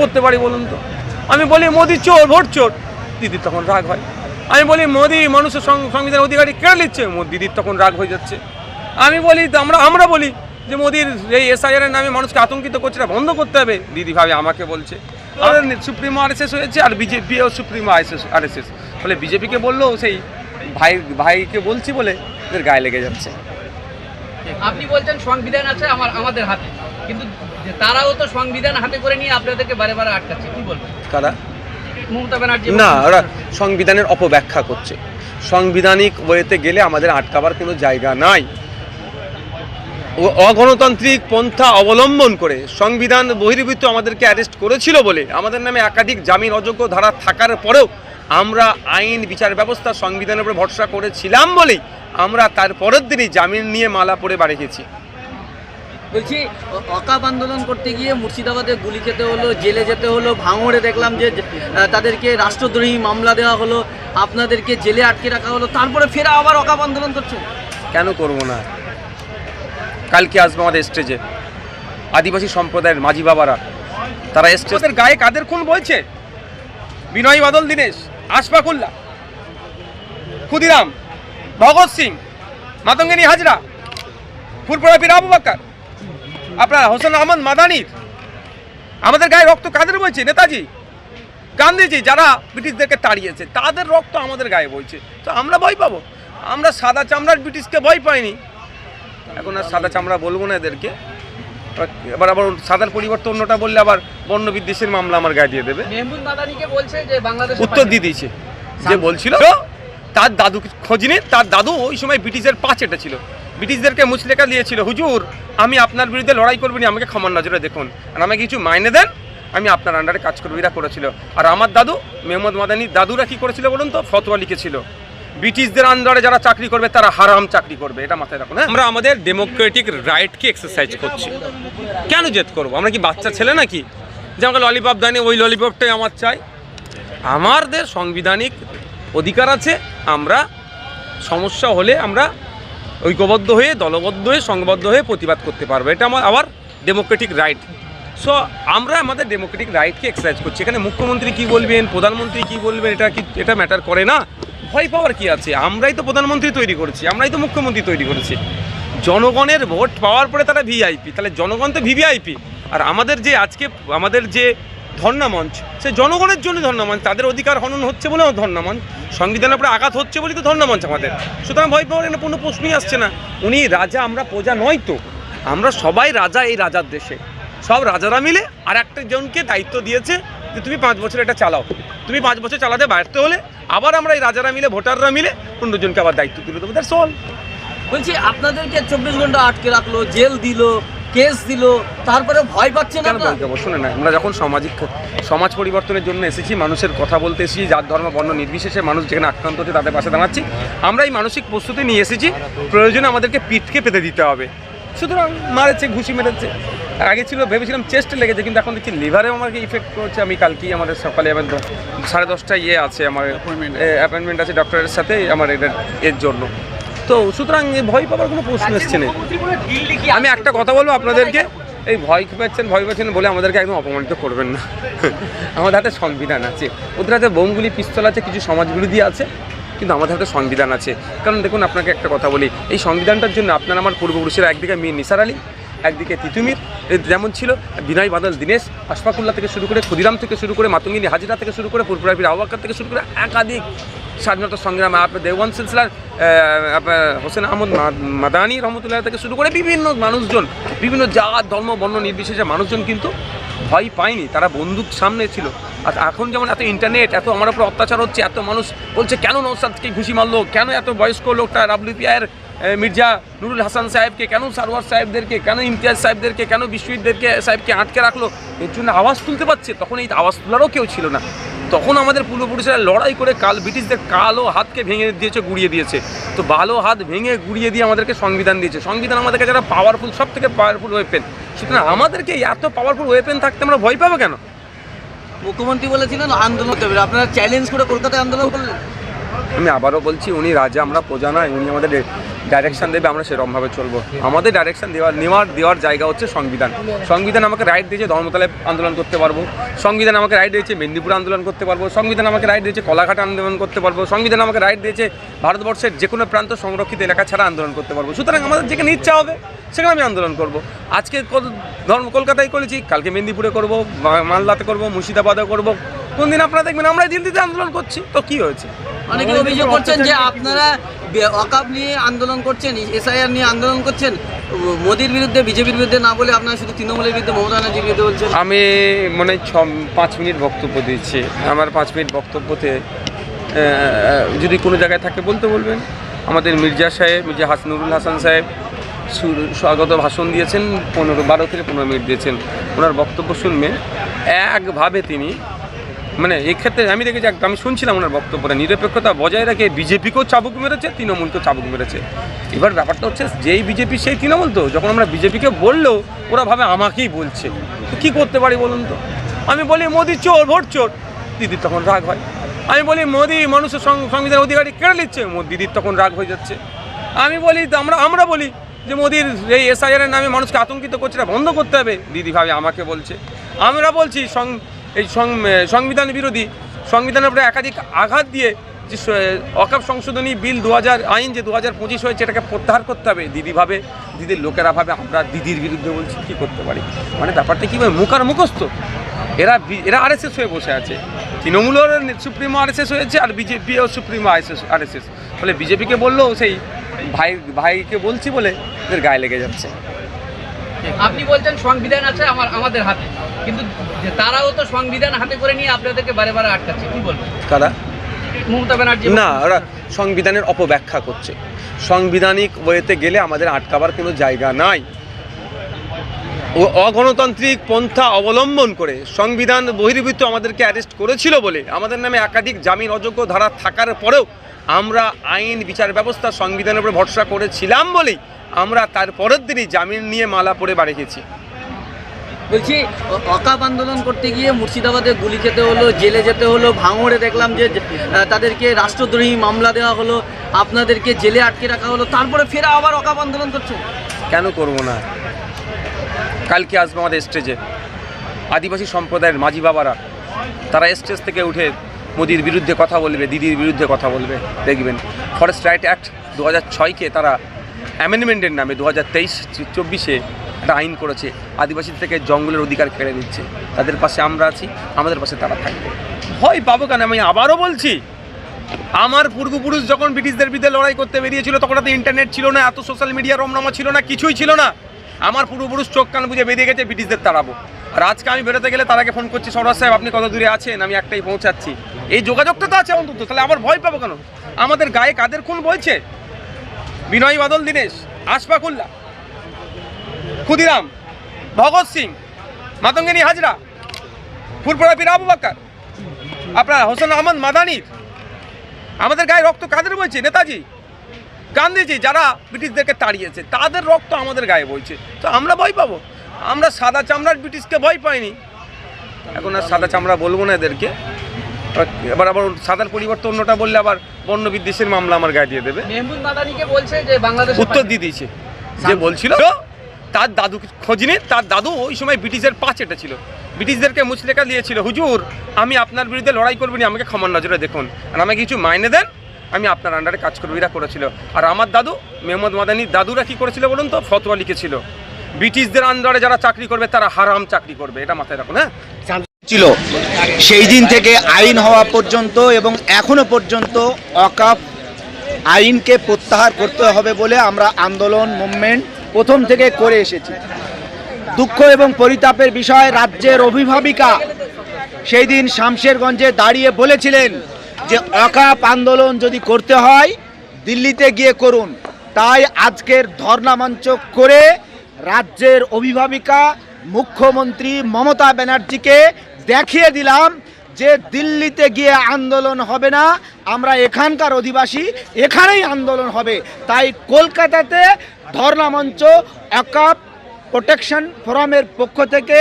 করতে পারি বলুন তো? আমি বলি, মোদি চোর, ভোট চোর। দিদির তখন রাগ হয়। আমি বলি, মোদি, মানুষের সংবিধান অধিকারী কেড়ে নিচ্ছে দিদির তখন রাগ হয়ে যাচ্ছে। আমি বলি, আমরা আমরা বলি যে মোদির এই এসআইআর এর নামে মানুষকে আতঙ্কিত করছে, এটা বন্ধ করতে হবে। দিদি ভাবে আমাকে বলছে। আমাদের সুপ্রিমো আরএসএস হয়েছে আর বিজেপি ও সুপ্রিমো আরএসএস আরএসএস। ফলে বিজেপিকে বলল, সেই ভাই, ভাইকে বলছি বলে এদের গায়ে লেগে যাচ্ছে। আপনি বলছেন সংবিধান আছে আমার, আমাদের হাতে। কিন্তু যে তারাও তো সংবিধান হাতে করে নিয়ে আপনাদেরকে বারে বারে আটকাচ্ছে কি বলবেন? কারা? মমতা ব্যানার্জি না ওরা সংবিধানের অপব্যাখ্যা করছে। সাংবিধানিক ওয়েতে গেলে আমাদের আটকাবার কোনো জায়গা নাই। অগণতান্ত্রিক পন্থা অবলম্বন করে সংবিধান বহির্ভূত আমাদেরকে অ্যারেস্ট করেছিল বলে আমাদের নামে একাধিক জামিন অযোগ্য ধারা থাকার পরেও আমরা আইন বিচার ব্যবস্থা সংবিধানের উপরে ভরসা করেছিলাম বলেই আমরা তার পরের দিনই জামিন নিয়ে মালা পরে বাড়ি গেছি। বলছি অকাপ আন্দোলন করতে গিয়ে মুর্শিদাবাদে গুলি খেতে হলো জেলে যেতে হলো ভাঙড়ে দেখলাম যে তাদেরকে রাষ্ট্রদ্রোহী মামলা দেওয়া হলো আপনাদেরকে জেলে আটকে রাখা হলো তারপরে ফেরা আবার অকাপ আন্দোলন করছে? কেন করব না? কালকে আসবে আমাদের স্টেজে আদিবাসী সম্প্রদায়ের মাঝি বাবারা তারা স্টেজের গায়ে কাদের খুন বলছে? বিনয় বাদল দীনেশ আশফাকুল্লাহ ক্ষুদিরাম ভগৎ সিং মাতঙ্গিনী হাজরা ফুরপুরা বীর আবু বাক্কার। আপনার হোসেন আহমদ মাদানির। আমাদের গায়ে রক্ত কাদের বলছে নেতাজি? গান্ধীজি যারা ব্রিটিশদেরকে তাড়িয়েছে তাদের রক্ত আমাদের গায়ে বইছে। তো আমরা ভয় পাবো। আমরা সাদা চামড়ার ব্রিটিশকে ভয় পাইনি। এখন আর সাদা চামড়া বলব না এদেরকে। এবার- আবার সাদার পরিবর্তে অন্যটা বললে আবার বর্ণ বিদ্বেষের মামলা আমার গায়ে দিয়ে দেবে। উত্তর দিয়ে দিয়েছে। যে বলছিল তার দাদু খোঁজ নিয়ে তার দাদু ওই সময় ব্রিটিশের পাঁচ এটা ছিল ব্রিটিশদেরকে মুচলেখা দিয়েছিল, হুজুর, আমি আপনার বিরুদ্ধে লড়াই করব না, আমাকে ক্ষমার নজরে দেখুন। আর আমাকে কিছু মাইনে দেন, আমি আপনার আন্ডারে কাজ করব। এরা করেছিল। আর আমার দাদু, মেহমদ মাদানি দাদুরা কী করেছিল বলুন তো? ফতোয়া লিখেছিল। ব্রিটিশদের আন্ডারে যারা চাকরি করবে, তারা হারাম চাকরি করবে। এটা মাথায় রাখুন হ্যাঁ? আমরা আমাদের ডেমোক্রেটিক রাইটকে এক্সারসাইজ করছি। কেন জেদ করব? আমরা কি বাচ্চা ছেলে নাকি? যে আমাকে ললিপপ দেয়নি, ওই ললিপপটাই আমার চাই। আমাদের সাংবিধানিক অধিকার আছে, আমরা সমস্যা হলে আমরা ঐক্যবদ্ধ হয়ে, দলবদ্ধ হয়ে সংবদ্ধ হয়ে প্রতিবাদ করতে পারবে। এটা আমার আবার ডেমোক্রেটিক রাইট সো আমরা আমাদের ডেমোক্রেটিক রাইটকে এক্সারসাইজ করছি। এখানে মুখ্যমন্ত্রী কি বলবেন? প্রধানমন্ত্রী কি বলবেন? এটা কি এটা ম্যাটার করে না? ভয় পাওয়ার কি আছে? আমরাই তো প্রধানমন্ত্রী তৈরি করেছি। আমরাই তো মুখ্যমন্ত্রী তৈরি করেছি। জনগণের ভোট পাওয়ার পরে তারা ভিআইপি তাহলে জনগণ তো ভিভিআইপি আর আমাদের যে আজকে আমাদের যে ধর্ণা মঞ্চ সে জনগণের জন্য ধর্ণা মঞ্চ তাদের অধিকার হনন হচ্ছে বলেও ধর্ণা মঞ্চ সংবিধানের উপরে আঘাত হচ্ছে বলেই তো ধর্ণা মঞ্চ আমাদের। সুতরাং ভয় পাওয়ার এখানে কোনো প্রশ্নই আসছে না। উনি রাজা, আমরা প্রজা নয় তো। আমরা সবাই রাজা, এই রাজার দেশে। সব রাজারা মিলে আর একটা জনকে দায়িত্ব দিয়েছে যে তুমি পাঁচ বছর এটা চালাও। তুমি পাঁচ বছর চালাতে ব্যর্থ হলে আবার আমরা এই রাজারা মিলে, ভোটাররা মিলে পনেরো জনকে আবার দায়িত্ব তুলে দেবো। দ্যাটস অল বলছি, আপনাদেরকে চব্বিশ ঘণ্টা আটকে রাখল, জেল দিল কেস দিল তারপরে ভয়? ভয় পাবো শুনে না আমরা যখন সামাজিক সমাজ পরিবর্তনের জন্য এসেছি মানুষের কথা বলতে এসেছি যার ধর্ম বর্ণ নির্বিশেষে মানুষ যেখানে আক্রান্ত হচ্ছে তাদের পাশে দাঁড়াচ্ছি আমরা এই মানসিক প্রস্তুতি নিয়ে এসেছি প্রয়োজনে আমাদেরকে পিঠকে পেতে দিতে হবে। সুতরাং মারেছে ঘুষি মেরেছে। আগে ছিল ভেবেছিলাম চেস্টে লেগেছে কিন্তু এখন দেখছি লিভারেও আমাকে ইফেক্ট করছে। আমি কালকেই আমাদের সকালে আমার সাড়ে দশটায় ইয়ে আছে আমার অ্যাপয়েন্টমেন্ট আছে ডক্টরের সাথে আমার এদের এর জন্য। তো সুতরাং ভয় পাবার কোনো প্রশ্ন এসছে না। আমি একটা কথা বলব আপনাদেরকে। এই ভয় পাচ্ছেন ভয় পাচ্ছেন বলে আমাদেরকে একদম অপমানিত করবেন না। আমাদের হাতে সংবিধান আছে। ওদের হাতে বোমগুলি পিস্তল আছে কিছু সমাজবিরোধী আছে কিন্তু আমাদের হাতে সংবিধান আছে। কারণ দেখুন আপনাকে একটা কথা বলি এই সংবিধানটার জন্য আপনার আমার পূর্বপুরুষেরা একদিকে মেয়ে নিসার আলী একদিকে তিতুমির যেমন ছিল, বিনয় বাদল, দীনেশ, আশফাকুল্লাহ থেকে শুরু করে ক্ষুদিরাম থেকে শুরু করে মাতঙ্গিনী হাজিরা থেকে শুরু করে পুরপুরাপির আওয়াক্কার থেকে শুরু করে একাধিক স্বাধীনতা সংগ্রামে আপনার দেওয়ান সিলসিলার আপনার হোসেন আহমদ মাদানী রহমতুল্লাহ থেকে শুরু করে বিভিন্ন মানুষজন, বিভিন্ন জাত, ধর্ম, বর্ণ নির্বিশেষে মানুষজন কিন্তু ভয় পায়নি, তারা বন্দুক সামনে ছিল। আর এখন যেমন এত ইন্টারনেট এত আমার উপর অত্যাচার হচ্ছে, এত মানুষ বলছে, কেন নৌসাদকে ঘুষি মারলো? কেন এত বয়স্ক লোকটা রাবলু ডাব্লিউপিআইয়ের মির্জা নুরুল হাসান সাহেবকে কেন সারওয়ার সাহেবদেরকে কেন ইমতিয়াজ সাহেবদেরকে কেন বিশ্বজিৎদেরকে সাহেবকে আটকে রাখল? এর জন্য আওয়াজ তুলতে পারছে? তখন এই আওয়াজ তোলারও কেউ ছিল না। তখন আমাদের পূর্বপুরুষেরা লড়াই করে কাল ব্রিটিশদের কালো হাতকে ভেঙে দিয়েছে গুড়িয়ে দিয়েছে। তো ভালো হাত ভেঙে গুড়িয়ে দিয়ে আমাদেরকে সংবিধান দিয়েছে। সংবিধান আমাদের কাছে একটা পাওয়ারফুল সব থেকে পাওয়ারফুল ওয়েপেন সুতরাং আমাদেরকে এত পাওয়ারফুল ওয়েপেন থাকতে আমরা ভয় পাবো কেন? মুখ্যমন্ত্রী বলেছিলেন আন্দোলন করতে হবে আপনারা চ্যালেঞ্জ করে কলকাতায় আন্দোলন করলেন। আমি আবারও বলছি উনি রাজা আমরা প্রজা নয় উনি আমাদের ডাইরেকশন দেবে, আমরা সেরকমভাবে চলবো। আমাদের ডাইরেকশন দেওয়ার, নেওয়ার, দেওয়ার জায়গা হচ্ছে সংবিধান। সংবিধান আমাকে রাইট দিয়েছে ধর্মতলায় আন্দোলন করতে পারব। সংবিধান আমাকে রাইট দিয়েছে মেদিনীপুরে আন্দোলন করতে পারব। সংবিধান আমাকে রাইট দিয়েছে কলাঘাট আন্দোলন করতে পারব। সংবিধান আমাকে রাইট দিয়েছে ভারতবর্ষের যে কোনো প্রান্ত সংরক্ষিত এলাকা ছাড়া আন্দোলন করতে পারব। সুতরাং আমাদের যেখানে ইচ্ছা হবে, সেখানে আমি আন্দোলন করব। আজকে ধর্ম কলকাতায় করেছি, কালকে মেদিনীপুরে করব মালদাতে করব, মুর্শিদাবাদে করব। কোন দিন আপনারা দেখবেন আমরা দিল্লিতে আন্দোলন করছি। তো কি হয়েছে? অনেকে অভিযোগ করছেন যে আপনারা অকাপ নিয়ে আন্দোলন করছেন, এসআইআর নিয়ে আন্দোলন করছেন, মোদির বিরুদ্ধে, বিজেপির বিরুদ্ধে না বলে আপনারা শুধু তৃণমূলের বিরুদ্ধে, মমতা ব্যানার্জির বিরুদ্ধে বলছেন? আমি মনে ছ, পাঁচ মিনিট বক্তব্য দিচ্ছি। আমার পাঁচ মিনিট বক্তব্যতে যদি কোনো জায়গায় থাকে বলতে বলবেন। আমাদের মির্জা সাহেব, মির্জা হাস, নুরুল হাসান সাহেব স্বাগত ভাষণ দিয়েছেন, পনেরো, বারো থেকে পনেরো মিনিট দিয়েছেন। ওনার বক্তব্য শুনবেন। একভাবে তিনি মানে এই ক্ষেত্রে আমি দেখেছি এক- আমি শুনছিলাম ওনার বক্তব্যটা, নিরপেক্ষতা বজায় রেখে বিজেপিকেও চাবুক মেরেছে, তৃণমূলকেও চাবুক মেরেছে। এবার ব্যাপারটা হচ্ছে, যেই বিজেপি, সেই তৃণমূল তো, যখন আমরা বিজেপিকে বললেও ওরা ভাবে আমাকেই বলছে। তো কী করতে পারি বলুন তো? আমি বলি, মোদি চোর, ভোট চোর। দিদির তখন রাগ হয়। আমি বলি, মোদি মানুষের সংবিধান অধিকারী কেড়ে নিচ্ছে? দিদির তখন রাগ হয়ে যাচ্ছে। আমি বলি আমরা আমরা বলি যে মোদির এই এসআইআরের নামে মানুষকে আতঙ্কিত করছে বন্ধ করতে হবে। দিদি ভাবে আমাকে বলছে। আমরা বলছি এই সংবিধান বিরোধী সংবিধানের উপরে একাধিক আঘাত দিয়ে যে অকাপ সংশোধনী বিল দু হাজার আইন যে দু হাজার পঁচিশ হয়েছে, এটাকে প্রত্যাহার করতে হবে। দিদিভাবে দিদির লোকেরা ভাবে, আমরা দিদির বিরুদ্ধে বলছি, কী করতে পারি? মানে ব্যাপারটা কী ভাবে মুখ আর মুখস্থ। এরা এরা আরএসএস হয়ে বসে আছে। তৃণমূলের সুপ্রিমো আরএসএস হয়েছে আর বিজেপিও সুপ্রিমো আরএসএস আরএসএস। ফলে বিজেপিকে বললেও সেই ভাই, ভাইকে বলছি বলে এদের গায়ে লেগে যাচ্ছে। আপনি বলছেন সংবিধান আছে আমার আমাদের হাতে। কিন্তু তারাও তো সংবিধান হাতে করে নিয়ে আপনাদেরকে বারে বারে আটকাচ্ছে কি বলবেন? কারা? মমতা ব্যানার্জি না ওরা সংবিধানের অপব্যাখ্যা করছে। সাংবিধানিক ওয়েতে গেলে আমাদের আটকাবার কোনো জায়গা নাই। ও অগণতান্ত্রিক পন্থা অবলম্বন করে সংবিধান বহির্ভূত আমাদেরকে অ্যারেস্ট করেছিল বলে আমাদের নামে একাধিক জামিন অযোগ্য ধারা থাকার পরেও আমরা আইন বিচার ব্যবস্থা সংবিধানের উপরে ভরসা করেছিলাম বলেই আমরা তার পরের দিনই জামিন নিয়ে মালা পরে বাড়ি গেছি। বলছি অকাপ আন্দোলন করতে গিয়ে মুর্শিদাবাদে গুলি খেতে হলো জেলে যেতে হলো ভাঙড়ে দেখলাম যে যে, তাদেরকে রাষ্ট্রদ্রোহী মামলা দেওয়া হলো আপনাদেরকে জেলে আটকে রাখা হলো তারপরে ফেরা আবার অকাপ আন্দোলন করছে। কেন করব না? কালকে আসবে আমাদের স্টেজে আদিবাসী সম্প্রদায়ের মাঝি বাবারা তারা স্টেজ থেকে উঠে মোদির বিরুদ্ধে কথা বলবে দিদির বিরুদ্ধে কথা বলবে দেখবেন। ফরেস্ট রাইট অ্যাক্ট দু হাজার ছয়কে তারা অ্যামেন্ডমেন্টের নামে দু হাজার তেইশ চব্বিশে একটা আইন করেছে আদিবাসী থেকে জঙ্গলের অধিকার কেড়ে নিচ্ছে। তাদের পাশে আমরা আছি, আমাদের পাশে তারা থাকবে। ভয় পাবো কেন? আমি আবারও বলছি, আমার পূর্বপুরুষ যখন ব্রিটিশদের বিরুদ্ধে লড়াই করতে বেরিয়েছিল, তখন তো ইন্টারনেট ছিল না, এত সোশ্যাল মিডিয়া রমরমা ছিল না, কিছুই ছিল না। আমার পূর্বপুরুষ চোখ কান বুঝে বেরিয়ে গেছে, ব্রিটিশদের তাড়াবো। আর আজকে আমি বেরোতে গেলে তার আগে ফোন করছি সৌরাজ সাহেব, আপনি কত দূরে আছেন? আমি একটাই পৌঁছাচ্ছি। এই যোগাযোগটা তো আছে অন্তত, তাহলে আবার ভয় পাবো কেন? আমাদের গায়ে কাদের খুন বইছে বিনয় বাদল, দীনেশ আশফাকুল্লাহ ক্ষুদিরাম, ভগৎ সিং, মাতঙ্গিনী হাজরা ফুরপুরা পীর আবু বাক্কার, আপনার হোসেন আহমদ মাদানির, আমাদের গায়ে রক্ত কাদের বইছে? নেতাজি, গান্ধীজি, যারা ব্রিটিশদেরকে তাড়িয়েছে, তাদের রক্ত আমাদের গায়ে বইছে। তো আমরা ভয় পাবো। আমরা সাদা চামড়ার ব্রিটিশকে ভয় পাইনি। এখন আর সাদা চামড়া বলব না এদেরকে। এবার- আবার সাদার পরিবর্তে অন্যটা বললে আবার বর্ণ বিদ্বেষের মামলা আমার গায়ে দিয়ে দেবে। মেহমুদ মাদানিকে বলছে যে বাংলাদেশ উত্তর দিয়ে দিয়েছে। যে বলছিল তার দাদু খোঁজ নিয়ে তার দাদু ওই সময় ব্রিটিশের পাঁচ এটা ছিল। ব্রিটিশদেরকে মুচলেখা দিয়েছিল হুজুর আমি আপনার বিরুদ্ধে লড়াই করব না আমাকে ক্ষমার নজরে দেখুন। আর আমাকে কিছু মাইনে দেন আমি আপনার আন্ডারে কাজ করব। এরা করেছিল। আর আমার দাদু মেহমদ মাদানির দাদুরা কি করেছিল বলুন তো? ফতোয়া লিখেছিল। ব্রিটিশদের আন্ডারে যারা চাকরি করবে তারা হারাম চাকরি করবে এটা মাথায় রাখুন হ্যাঁ? ছিল। সেই দিন থেকে আইন হওয়া পর্যন্ত এবং এখনও পর্যন্ত অকাপ আইনকে প্রত্যাহার করতে হবে বলে আমরা আন্দোলন, মুভমেন্ট প্রথম থেকে করে এসেছি। দুঃখ এবং পরিতাপের বিষয় রাজ্যের অভিভাবিকা সেই দিন শামশেরগঞ্জে দাঁড়িয়ে বলেছিলেন যে অকাপ আন্দোলন যদি করতে হয়, দিল্লিতে গিয়ে করুন। তাই আজকের ধর্ণা মঞ্চ করে রাজ্যের অভিভাবিকা মুখ্যমন্ত্রী মমতা ব্যানার্জিকে দেখিয়ে দিলাম যে দিল্লিতে গিয়ে আন্দোলন হবে না, আমরা এখানকার অধিবাসী এখানেই আন্দোলন হবে। তাই কলকাতাতে ধর্ণা মঞ্চ অকাপ প্রোটেকশন ফোরামের পক্ষ থেকে,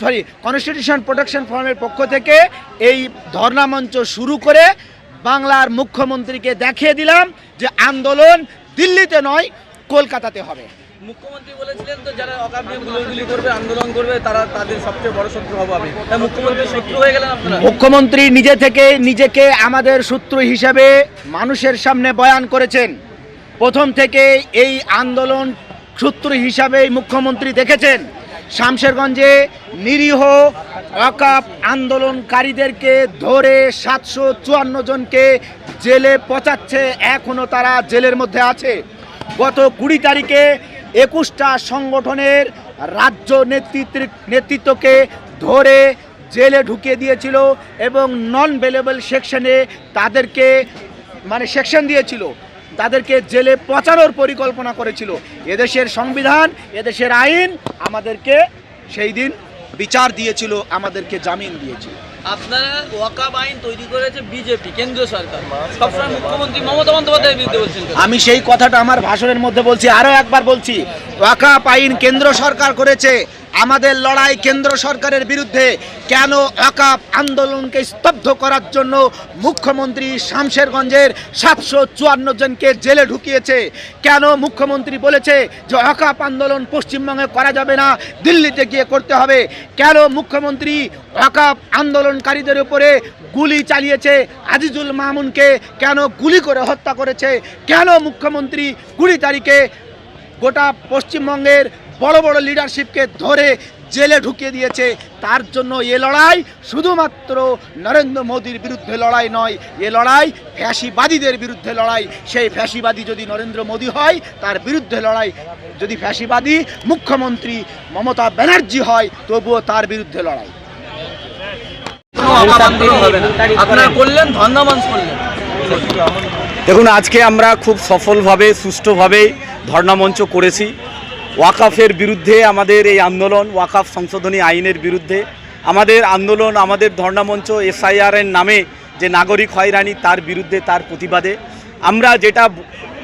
সরি, কনস্টিটিউশন প্রোটেকশন ফোরামের পক্ষ থেকে এই ধর্ণা মঞ্চ শুরু করে বাংলার মুখ্যমন্ত্রীকে দেখিয়ে দিলাম যে আন্দোলন দিল্লিতে নয়, কলকাতাতে হবে। মুখ্যমন্ত্রী বলেছিলেন তো যারা করবে, আন্দোলন করবে, তারা তাদের সবচেয়ে বড় শত্রু আমি। তাই মুখ্যমন্ত্রী শত্রু হয়ে গেলেন আপনারা? মুখ্যমন্ত্রী নিজে থেকে নিজেকে আমাদের শত্রু হিসাবে মানুষের সামনে বয়ান করেছেন। প্রথম থেকে এই আন্দোলন শত্রু হিসাবেই মুখ্যমন্ত্রী দেখেছেন। শামশেরগঞ্জে নিরীহ অকাপ আন্দোলনকারীদেরকে ধরে সাতশো চুয়ান্ন জনকে জেলে পচাচ্ছে। এখনও তারা জেলের মধ্যে আছে। গত কুড়ি তারিখে একুশটা সংগঠনের রাজ্য নেতৃত্ব নেতৃত্বকে ধরে জেলে ঢুকিয়ে দিয়েছিল এবং নন ভেলেবল সেকশনে তাদেরকে মানে সেকশন দিয়েছিল, তাদেরকে জেলে পচানোর পরিকল্পনা করেছিল। এদেশের সংবিধান, এদেশের আইন আমাদেরকে সেই দিন বিচার দিয়েছিল, আমাদেরকে জামিন দিয়েছিল। আপনারা ওয়াকাব আইন তৈরি করেছে বিজেপি, কেন্দ্রীয় সরকার। সবসময় মুখ্যমন্ত্রী মমতা বন্দ্যোপাধ্যায়ের বিরুদ্ধে বলছেন আমি সেই কথাটা আমার ভাষণের মধ্যে বলছি, আরও একবার বলছি, ওয়াকাব আইন কেন্দ্র সরকার করেছে আমাদের লড়াই কেন্দ্র সরকারের বিরুদ্ধে কেন ওয়াকাপ আন্দোলনকে স্তব্ধ করার জন্য মুখ্যমন্ত্রী শামশেরগঞ্জের সাতশো চুয়ান্ন জনকে জেলে ঢুকিয়েছে? কেন মুখ্যমন্ত্রী বলেছে যে ওয়াকাপ আন্দোলন পশ্চিমবঙ্গে করা যাবে না, দিল্লিতে গিয়ে করতে হবে? কেন মুখ্যমন্ত্রী ওয়াকাপ আন্দোলনকারীদের উপরে গুলি চালিয়েছে? আজিজুল মামুনকে কেন গুলি করে হত্যা করেছে? কেন মুখ্যমন্ত্রী কুড়ি তারিখে গোটা পশ্চিমবঙ্গের বড় বড় লিডারশিপকে ধরে জেলে ঢুকিয়ে দিয়েছে। তার জন্য এ লড়াই শুধুমাত্র নরেন্দ্র মোদীর বিরুদ্ধে লড়াই নয় এ লড়াই ফ্যাসিবাদীদের বিরুদ্ধে লড়াই। সেই ফ্যাসিবাদী যদি নরেন্দ্র মোদী হয় তার বিরুদ্ধে লড়াই। যদি ফ্যাসিবাদী মুখ্যমন্ত্রী মমতা ব্যানার্জি হয় তবুও তার বিরুদ্ধে লড়াই। দেখুন আজকে আমরা খুব সফলভাবে সুষ্ঠুভাবে ধর্ণামঞ্চ করেছি। ওয়াকাফের বিরুদ্ধে আমাদের এই আন্দোলন, ওয়াকাফ সংশোধনী আইনের বিরুদ্ধে আমাদের আন্দোলন, আমাদের ধর্ণামঞ্চ এসআইআরের নামে যে নাগরিক হয়রানি তার বিরুদ্ধে তার প্রতিবাদে আমরা যেটা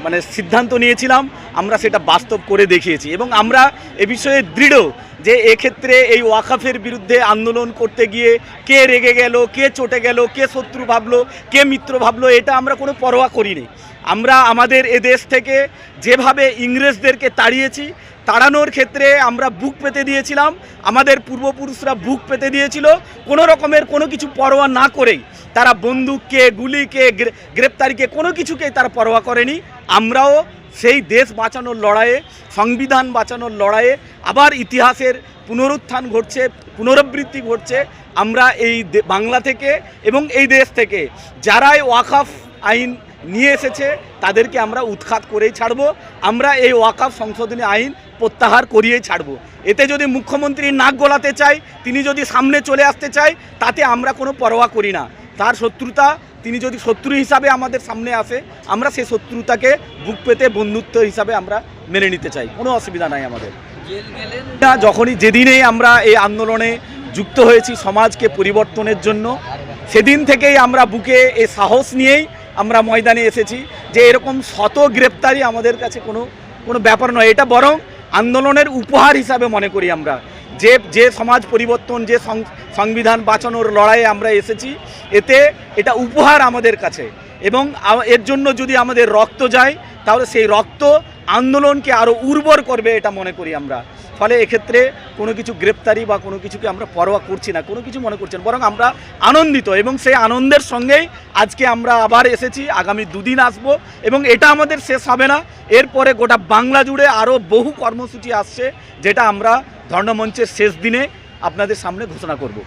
মানে সিদ্ধান্ত নিয়েছিলাম, আমরা সেটা বাস্তব করে দেখিয়েছি এবং আমরা এ বিষয়ে দৃঢ় যে এক্ষেত্রে এই ওয়াকাফের বিরুদ্ধে আন্দোলন করতে গিয়ে কে রেগে গেল, কে চটে গেল, কে শত্রু ভাবলো, কে মিত্র ভাবলো, এটা আমরা কোনো পরোয়া করিনি। আমরা আমাদের এ দেশ থেকে যেভাবে ইংরেজদেরকে তাড়িয়েছি তাড়ানোর ক্ষেত্রে আমরা বুক পেতে দিয়েছিলাম। আমাদের পূর্বপুরুষরা বুক পেতে দিয়েছিল। কোনো রকমের কোনো কিছু পরোয়া না করেই তারা বন্দুককে, গুলিকে গ্রেপ্তারিকে কোনো কিছুকেই তারা পরোয়া করেনি। আমরাও সেই দেশ বাঁচানোর লড়াইয়ে, সংবিধান বাঁচানোর লড়াইয়ে আবার ইতিহাসের পুনরুত্থান ঘটছে, পুনরাবৃত্তি ঘটছে। আমরা এই বাংলা থেকে এবং এই দেশ থেকে যারাই ওয়াকাফ আইন নিয়ে এসেছে তাদেরকে আমরা উৎখাত করেই ছাড়বো, আমরা এই ওয়াকাফ সংশোধনী আইন প্রত্যাহার করিয়েই ছাড়বো। এতে যদি মুখ্যমন্ত্রী নাক গলাতে চাই তিনি যদি সামনে চলে আসতে চায়, তাতে আমরা কোনো পরোয়া করি না। তার শত্রুতা, তিনি যদি শত্রু হিসাবে আমাদের সামনে আসে, আমরা সেই শত্রুতাকে বুক পেতে বন্ধুত্ব হিসাবে আমরা মেনে নিতে চাই। কোনো অসুবিধা নাই আমাদের। না, যখনই যেদিনেই আমরা এই আন্দোলনে যুক্ত হয়েছি সমাজকে পরিবর্তনের জন্য, সেদিন থেকেই আমরা বুকে এ সাহস নিয়েই আমরা ময়দানে এসেছি যে এরকম শত গ্রেপ্তারি আমাদের কাছে কোনো কোনো ব্যাপার নয়। এটা বরং আন্দোলনের উপহার হিসাবে মনে করি আমরা। যে যে সমাজ পরিবর্তন, যে সংবিধান বাঁচানোর লড়াইয়ে আমরা এসেছি, এতে এটা উপহার আমাদের কাছে। এবং এর জন্য যদি আমাদের রক্ত যায়, তাহলে সেই রক্ত আন্দোলনকে আরও উর্বর করবে এটা মনে করি আমরা। ফলে এক্ষেত্রে কোনো কিছু গ্রেপ্তারি বা কোনো কিছুকে আমরা পরোয়া করছি না, কোনো কিছু মনে করছি না, বরং আমরা আনন্দিত এবং সেই আনন্দের সঙ্গেই আজকে আমরা আবার এসেছি, আগামী দুদিন আসব এবং এটা আমাদের শেষ হবে না। এরপরে গোটা বাংলা জুড়ে আরও বহু কর্মসূচি আসছে, যেটা আমরা ধর্ণমঞ্চের শেষ দিনে আপনাদের সামনে ঘোষণা করব।